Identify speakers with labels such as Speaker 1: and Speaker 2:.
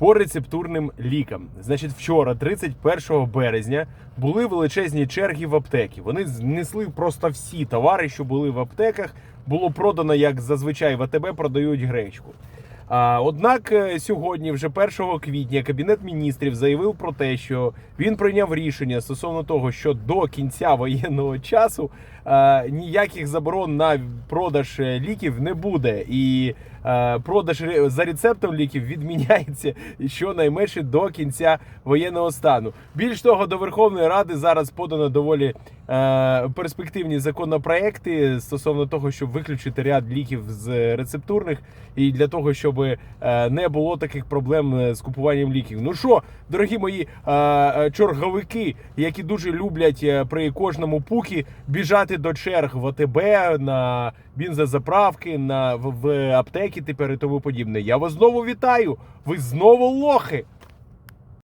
Speaker 1: по рецептурним лікам. Значить, вчора, 31 березня, були величезні черги в аптеки. Вони знесли просто всі товари, що були в аптеках. Було продано, як зазвичай в АТБ продають гречку. Однак е, сьогодні, вже 1 квітня, кабінет міністрів заявив про те, що він прийняв рішення стосовно того, що до кінця воєнного часу е, ніяких заборон на продаж е, ліків не буде, і е, продаж за рецептом ліків відміняється щонайменше до кінця воєнного стану. Більш того, до Верховної Ради зараз подано доволі е, перспективні законопроекти стосовно того, щоб виключити ряд ліків з рецептурних, і для того, щоб не було таких проблем з купуванням ліків. Ну що, дорогі мої чорговики, які дуже люблять при кожному пукі біжати до черг в ОТБ, на бензозаправки, на в, в аптеки тепер і тому подібне. Я вас знову вітаю. Ви знову лохи.